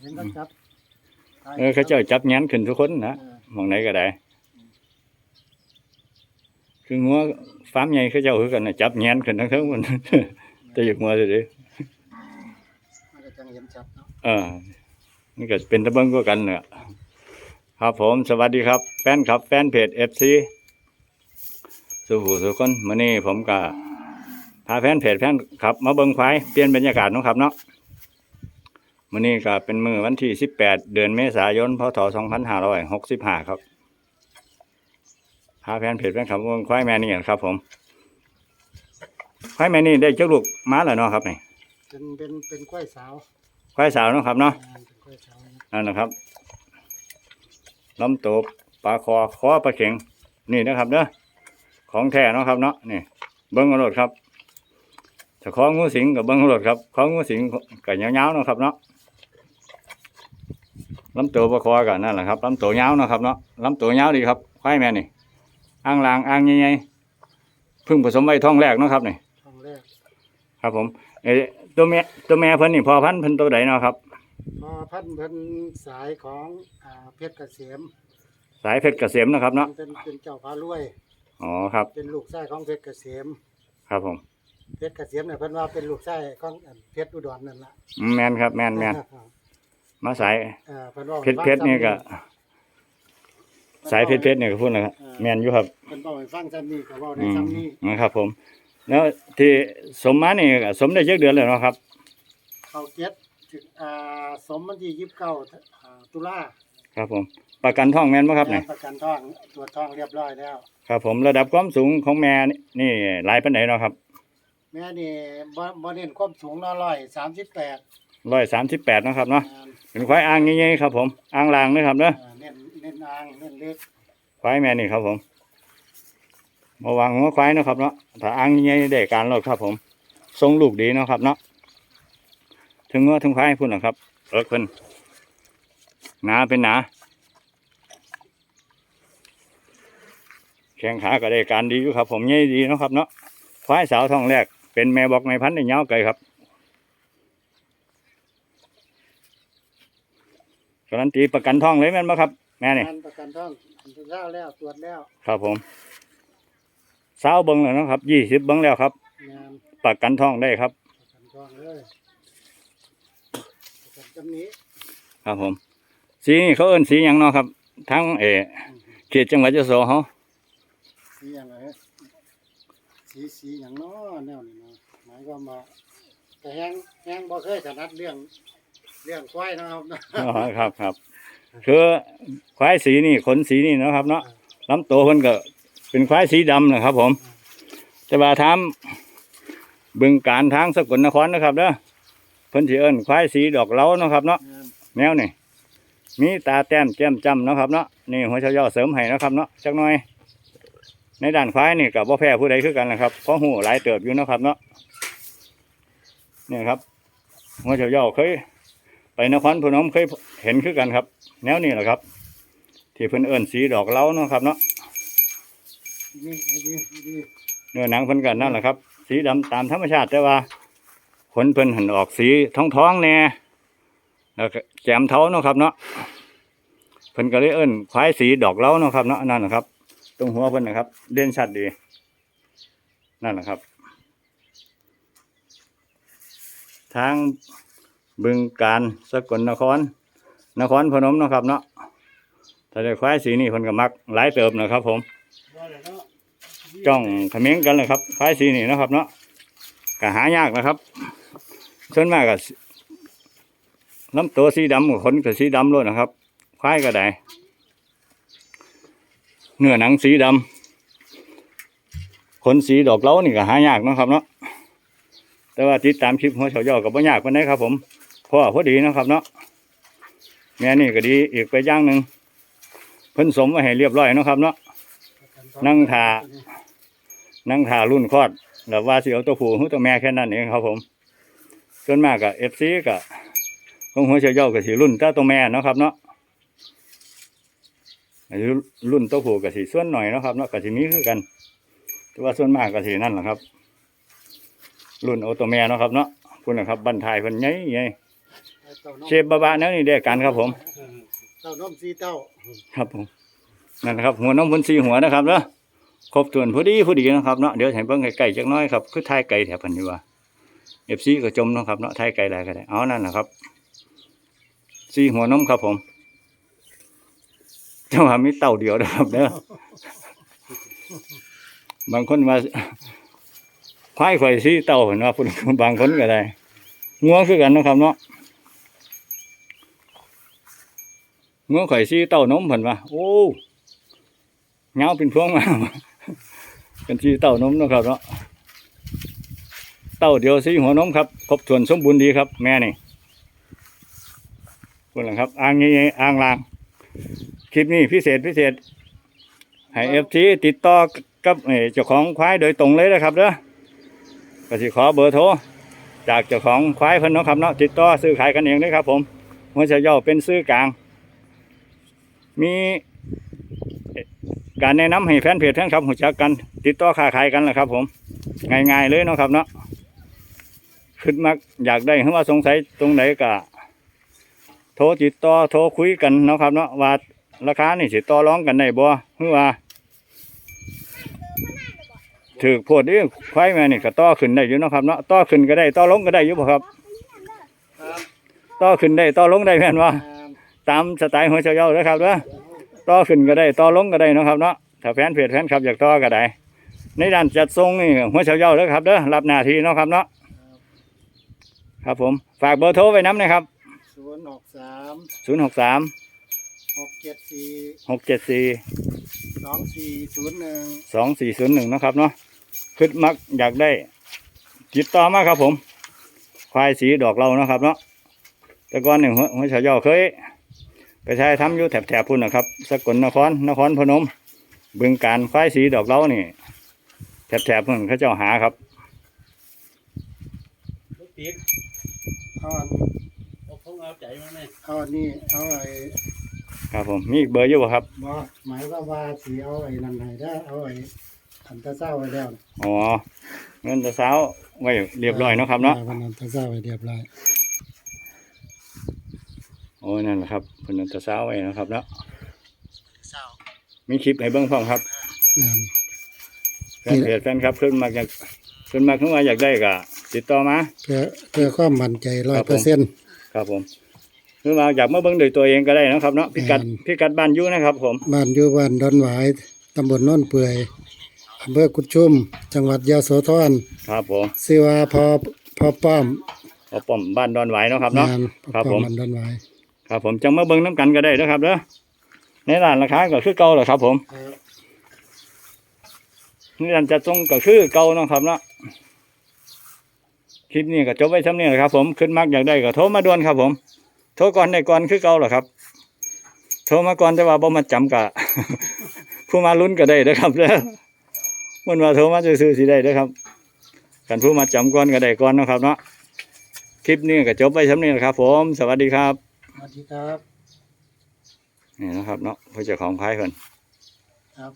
เห็นเขาจับเออเขาเจ้าจับแง้นขึ้นทุกคนนะเออหมองไหนก็ได้ คืองัวฟาร์มใหญ่เขาเจ้าคือกันนะจับแง้นขึ้นทั้งเทั้งมันจะหยุดงัวสิเด้มันก็จังเห็นชัดเนาะเออนี่ก็เป็นตะเบิงก็กันเนี่ยครับผมสวัสดีครับ แฟนครับ แฟนเพจเอฟซีสุขุสุคนมื่อนี้ผมก็พาแฟนเพจแฟนครับ มาเบิ้งควายเปลี่ยนบรรยากาศเนาะครับเนาะ มื่อนี้ก็เป็นมือวันที่สิบแปดเดือนเมษายนพศสองพันห้าร้อยหกสิบห้าครับพาแฟนเพจแฟนครับมาเบิ้งควายแม่นี่กันครับ ผมควายแม่นี่ได้เจ้าลูกม้าแล้วเนาะครับนี่เป็นเป็นเป็นกล้วยสาวควายสาวเนาะครับเนาะอ่าเป็นกล้วยสาวนะนั่นนะครับลำตัวปลาคอคอปลาเข็งนี่นะครับเด้อของแท้เนาะครับเนาะนี่ เบิ้งเอาโลดครับถ้าของงูสิงกับเบิ้งเอาโลดครับของงูสิงกับยาวๆเนาะครับเนาะ ลำตัวปลาคอกันนั่นแหละครับลำตัวยาวเนาะครับเนาะลำตัวยาวดีครับควายแม่นี่อ่างลางอ่างใหญ่ๆเพิ่งผสมไว้ท้องแรกเนาะครับนี่ทองแรกครับผมเอ้ยตัวแม่ตัวแม่เพิ่นนี่พอพันธุ์เพิ่นตัวใดเนาะครับพอพันธุ์เพิ่นสายของอ่าเพชรเกษมสายเพชรเกษมเนาะครับเนาะเป็นเป็นเจ้าพารวยอ๋อครับ เป็นลูกชายของเพชรเกษมครับผมเพชรเกษมเนี่ยเพิ่นว่าเป็นลูกชายของอันเพชรอุดรนั่นล่ะอืมแมนครับแมนแมน มาสายเออเพิ่นว่าเพชรเพชรนี่ก็สายเพชรเพชรนี่ก็พูดนะครับแมนอยู่ครับเพิ่นบอกให้ฟังซ้ำนี่ก็เว้าในอืมซ้ำนี้นะครับ ผม แล้วที่สมมานี่ก็สมได้เยอะเดือนเลยเนาะครับเขาเจ็ดถึงอ่าสมวันที่ยี่สิบเก้าอ่าตุลาครับ ผม ประกันท้องแมนไหมครับเนี่ย ประกันท้องตรวจท้องเรียบร้อยแล้ว ครับผมระดับความสูงของแม่นี่นี่หลายปานไหนเนาะครับ แม่นี่บ่บ่เน้นความสูงเนาะร้อยสามสิบแปด ร้อยสามสิบแปดนาะครับเนาะเป็นควายอ่างใหญ่ๆครับผมอ่างลางนะครับเนาะเน้นเน้นอ่างเน้นเล็กควายแม่นี่ครับผมมาวางหัวควายเนาะครับเนาะถ้าอ่างใหญ่ๆได้การรถครับ ผมทรงลูกดีเนาะครับเนาะถึงว่าถึงควายพุ่นนะครับเอิกเพิ่นหนาเป็นหนาแข้งขาก็ได้การดีอยู่ครับ ผมใหญ่ดีเนาะครับเนาะควายสาวท้องแรกเป็นแม่บอกแม่พันธุ์ได้ยาวไกลครับ การันตีประกันท้องเลยแม่นบ่ครับ แม่นี่งานประกันท้องอันที่เล่าแล้วตรวจแล้วครับผมสาวเบิ้งแล้วเนาะครับยี่สิบเบิ้งแล้วครับ งานประกันท้องได้ครับ ประกันท้องเลยประกันจำนี้ครับผม สีนี่เขาเอิ้นสีหยังเนาะครับ ทั้งเออเขตจังหวัดยโสเขาสีอย่างไรสีสีอย่างน้อแนวนี้เนาะหมายความว่าแต่แห้งแห้งบ่เคยถนัดเรื่อง เรื่องควายเนาะครับอ๋อครับครับคือควายสีนี่ขนสีนี่เนาะครับเนาะลำตัวเพิ่นก็เป็นควายสีดำนะครับ ผมแต่ว่าทำบึงการทางสกลนครนะครับเด้อเพิ่นสิเอิ้นควายสีดอกเหล้าเนาะครับ เนาะงานแมวนี่มีตาแต้มแจ่มจำเนาะครับเนาะนี่หัวเชาย่อเสริมให้เนาะครับเนาะจักหน่อย ในด้านควายนี่กับบ่แพ้ผู้ใดคือกันนะครับเพราะหูหลายเติบอยู่เนาะครับเนาะนี่ครับหัวเชาย่อเคย ไปนครพนมเคยเห็นคือกันครับ แนวนี้แหละครับ ที่เพิ่นเอิ้นสีดอกเล้าเนาะครับเนาะเนื้อหนังเพิ่นกันนั่นแหละครับ สีดำตามธรรมชาติแต่ว่าขนเพิ่นหันออกสีท้องๆแน่แล้วแจมเท้าเนาะครับเนาะเพิ่นก็เลยเอิ้นควายสีดอกเล้าเนาะครับเนาะนั่นแหละครับ ตรงหัวเพิ่นนะครับ เด่นชัดดีนั่นแหละครับ ทาง บึงการสกลนคร นครพนมนะครับเนาะถ้าได้ควายสีนี่เพิ่นก็มักหลายเติบนะครับ ผม จ้องเขม้งกันเลยครับควายสีนี่นะครับ เนาะก็หายากนะครับส่วนมากก็สิลำตัวสีดำขนก็สีดำเลยนะครับควายก็ได้เนื้อหนังสีดำขนสีดอกเล้านี่ก็หายากนะครับเนาะแต่ว่าติดตามคลิปหัวเฉาย่อกับบ่ยากปานใดครับผม พราะว่าพอดีนะครับ เนาะแม่นี่ก็ดีอีกไปย่างหนึ่งเพิ่นสมไว้ให้เรียบร้อยนะครับ เนาะนั่งทานั่งถารุ่นคลอดแล้วว่าสิเอาตัวผู้หรือตัวแม่แค่นั้นเองครับผมส่วนมากกับเอฟซีกับของหัวเฉยเย่ากับสีรุ่นเจ้าตัวแม่เนาะครับ เนาะรุ่นตัวผู้กับสีส่วนหน่อยนะครับ เนาะกับสีนี้คือกัน แต่ว่าส่วนมากกับสีนั่นแหละครับ รุ่นเอาตัวแม่เนาะครับ เนาะคุณนะครับบันทายเพิ่นใหญ่ใหญ่ไอ้ต้านม เชฟบาบาแนวนี้ได้กันครับผม เต้านมสีเต้าครับผมนั่นนะครับหัวนมบนสีหัวนะครับเนาะครบถ้วนพอดีพอดีนะครับเนาะเดี๋ยวให้เบิ่งไก่ๆจักหน้อยครับคือทายไก่แถบพันนี้ว่าเอฟซีก็จมเนาะครับเนาะทายไก่ได้ก็ได้เอานั่นนะครับสีหัวนมครับผมเจ้าว่ามีเต่าเดียวนะครับเด้อบางคนว่าควายข่อยสีเต่าเห็นว่าพุ่นบางคนก็ได้งัวคือกันเนาะครับเนาะ งัวข่อยซีเต้านมเพิ่นว่าโอ้เงาเป็นพวงมาเป็นซีเต้านมนะครับเนาะเต้าเดียวซีหัวนมครับครบถ้วนสมบูรณ์ดีครับ แม่นี่คนละครับอ่างนี้อ่างลางคลิปนี้พิเศษพิเศษให้เอฟทีติดต่อกับเจ้าของควายโดยตรงเลยนะครับเด้อก็สิขอเบอร์โทรจากเจ้าของควายเพิ่นนะครับเนาะติดต่อซื้อขายกันเองเลยครับ ผมหัวเฉย่อเป็นซื้อกลาง มีเอ่อการแนะนำให้แฟนเพจแฟนคลับหูจักกัน ติดต่อค้าขายกันแหละครับ ผมง่ายๆเลยเนาะครับเนาะขึ้นมาอยากได้หรือว่าสงสัยตรงไหนก็โทรติดต่อโทรคุยกันเนาะครับเนาะว่าราคานี่สิต่อรองกันได้บ่หรือว่าถือโพดนี่ควายแม่นี่ก็ต่อขึ้นได้อยู่เนาะครับเนาะต่อขึ้นก็ได้ต่อลงก็ได้อยู่บ่ครับครับต่อขึ้นได้ต่อลงได้แม่นว่าอ่า ตามสไตล์หัวเฉยาเลยครับเด้อต่อขึ้นก็ได้ต่อลงก็ได้เนาะครับเนาะถ้าแฟนเพจแฟนคลับอยากต่อก็ได้ในด้านจัดทรงนี่หัวเฉยาเลยครับเด้อรับหน้าที่เนาะครับเนาะครับผมฝากเบอร์โทรไว้น้ำนะครับศูนย์หกสามศูนย์หกสามหกเจ็ดสี่หกเจ็ดสี่สองสี่ศูนย์หนึ่งสองสี่ศูนย์หนึ่งนาะครับเนาะคิดมักอยากได้ติดต่อมาครับผมควายสีดอกเราเนาะครับเนาะแต่ก่อนหนึ่งหัวหัวเฉยาเคย ไปใช้ทำอยู่แถบๆพุ่นนะครับสกลนครนครพนมบึงการควายสีดอกเรานี่แถบๆพุ่นเขาเจ้าหาครับลูกติ๊กเอาอันเอาคงเอาใจมาไหมเอาอันนี้เอาไอ้ครับผมมีอีกเบอร์อยู่บ่ครับบ่หมายว่าว่าสีเอาไอ้นั่นให้ได้เอาไอ้อันตะเศร้าไว้แล้วอ๋อเงินแตะเช้าไว้เรียบร้อยเนาะครับเนาะวันนั้นตะเศร้าไว้เรียบร้อย โอ้ยนั่นแหละครับเพิ่นเอาแตะเช้าไว้เนาะครับเนาะเศร้ามีคลิปให้เบิ่งพร้อมครับนั่นแฟนเพจแฟนครับขึ้นมาอยากขึ้นมาขึ้นมาอยากได้ก็ติดต่อมาเพื่อเพื่อความมั่นใจร้อยเปอร์เซ็นต์ครับผมขึ้นมาอยากมาเบิ่งด้วยตัวเองก็ได้นะครับเนาะพิกัดอืมพิกัดบ้านอยู่นะครับ ผมบ้านอยู่บ้านดอนหวายตำบลโนนเปื่อยอำเภอกุดชุม จังหวัดยะโสธรครับผมชื่อว่าพอพอป้อมเอาป้อมบ้านดอนไหวเนาะครับเนาะงานพอครับป้ผอมมบ้านดอนหวาย ครับผมจังมาเบิ่งน้ำกันก็ได้นะครับเด้อในร้านราคาก็คือเก่าแหละครับ ผมในร้านจัดส่งก็คือเก่าเนาะครับเนาะคลิปนี้ก็จบไว้เท่านี้แหละครับ ผมขึ้นมักอยากได้ก็โทรมาด่วนครับ ผมโทรก่อนได้ก่อนคือเก่าแหละครับโทรมาก่อนแต่ว่าบ่มาจำกะผู้มาลุ้นก็ได้เด้อครับเด้อมันว่าโทรมาซื้อสิได้เด้อครับกันผู้มาจำก่อนก็ได้ก่อนนะครับเนาะคลิปนี้ก็จบไว้เท่านี้แหละครับผม สวัสดีครับ สวัสดีครับนี่นะครับเนาะเพื่อเจ้าของพายเพิ่นครับ